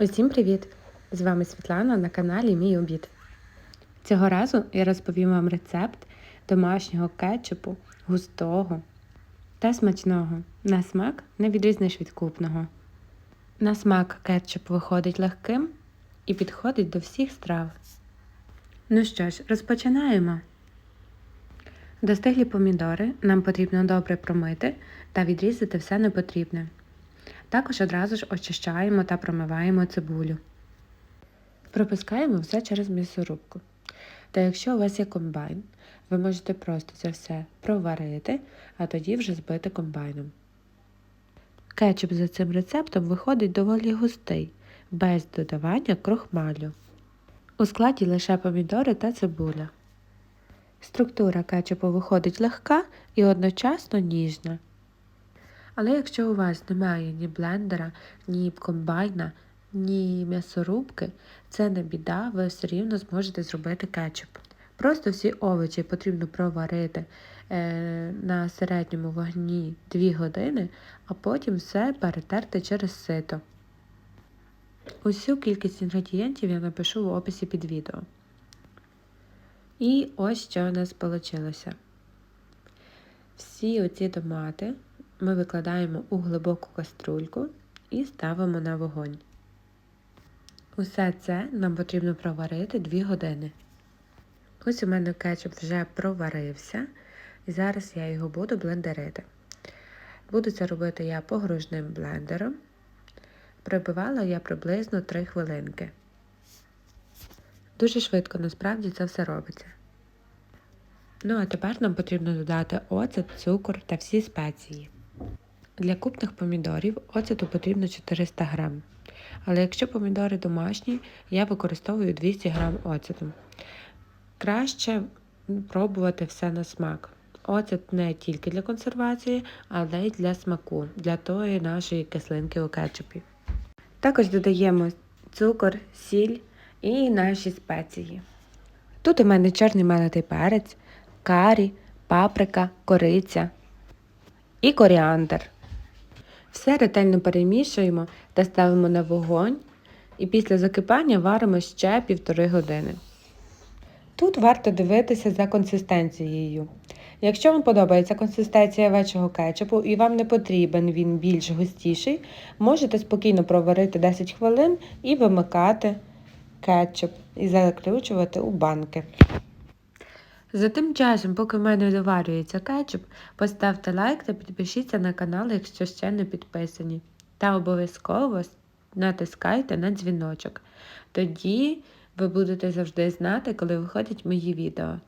Усім привіт! З вами Світлана на каналі Мій обід. Цього разу я розповім вам рецепт домашнього кетчупу густого та смачного. На смак не відрізниш від купного. На смак кетчуп виходить легким і підходить до всіх страв. Ну що ж, розпочинаємо. Достиглі помідори нам потрібно добре промити та відрізати все непотрібне. Також одразу ж очищаємо та промиваємо цибулю. Пропускаємо все через м'ясорубку. Та якщо у вас є комбайн, ви можете просто це все проварити, а тоді вже збити комбайном. Кетчуп за цим рецептом виходить доволі густий, без додавання крохмалю. У складі лише помідори та цибуля. Структура кетчупу виходить легка і одночасно ніжна. Але якщо у вас немає ні блендера, ні комбайна, ні м'ясорубки, це не біда, ви все рівно зможете зробити кетчуп. Просто всі овочі потрібно проварити е, на середньому вогні 2 години, а потім все перетерти через сито. Усю кількість інгредієнтів я напишу в описі під відео. І ось що у нас вийшло. Всі оці томати ми викладаємо у глибоку каструльку і ставимо на вогонь. Усе це нам потрібно проварити 2 години. Ось у мене кетчуп вже проварився, і зараз я його буду блендерити. Буду це робити я погружним блендером. Прибивала я приблизно 3 хвилинки. Дуже швидко насправді це все робиться. Ну а тепер нам потрібно додати оцет, цукор та всі спеції. Для купних помідорів оцету потрібно 400 г. Але якщо помідори домашні, я використовую 200 г оцету. Краще пробувати все на смак. Оцет не тільки для консервації, але й для смаку, для тої нашої кислинки у кетчупі. Також додаємо цукор, сіль і наші спеції. Тут у мене чорний мелитий перець, карі, паприка, кориця і коріандр. Все ретельно перемішуємо та ставимо на вогонь і після закипання варимо ще півтори години. Тут варто дивитися за консистенцією. Якщо вам подобається консистенція вечого кетчупу і вам не потрібен він більш густіший, можете спокійно проварити 10 хвилин і вимикати кетчуп і заключувати у банки. За тим часом, поки в мене доварюється кетчуп, поставте лайк та підпишіться на канал, якщо ще не підписані. Та обов'язково натискайте на дзвіночок. Тоді ви будете завжди знати, коли виходять мої відео.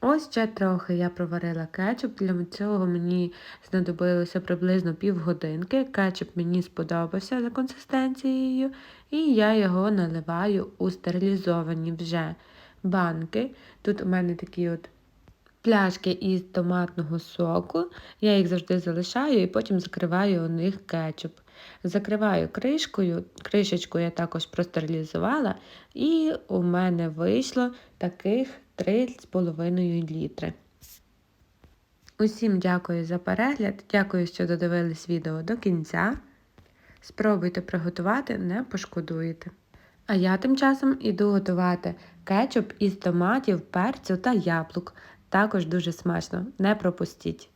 Ось ще трохи я проварила кетчуп. Для цього мені знадобилося приблизно півгодинки. Кетчуп мені сподобався за консистенцією, і я його наливаю у стерилізовані вже банки. Тут у мене такі от пляшки із томатного соку. Я їх завжди залишаю і потім закриваю у них кетчуп. Закриваю кришкою, кришечку я також простерилізувала, і у мене вийшло таких 3,5 літри. Усім дякую за перегляд, дякую, що додивились відео до кінця. Спробуйте приготувати, не пошкодуєте. А я тим часом іду готувати кетчуп із томатів, перцю та яблук. Також дуже смачно, не пропустіть.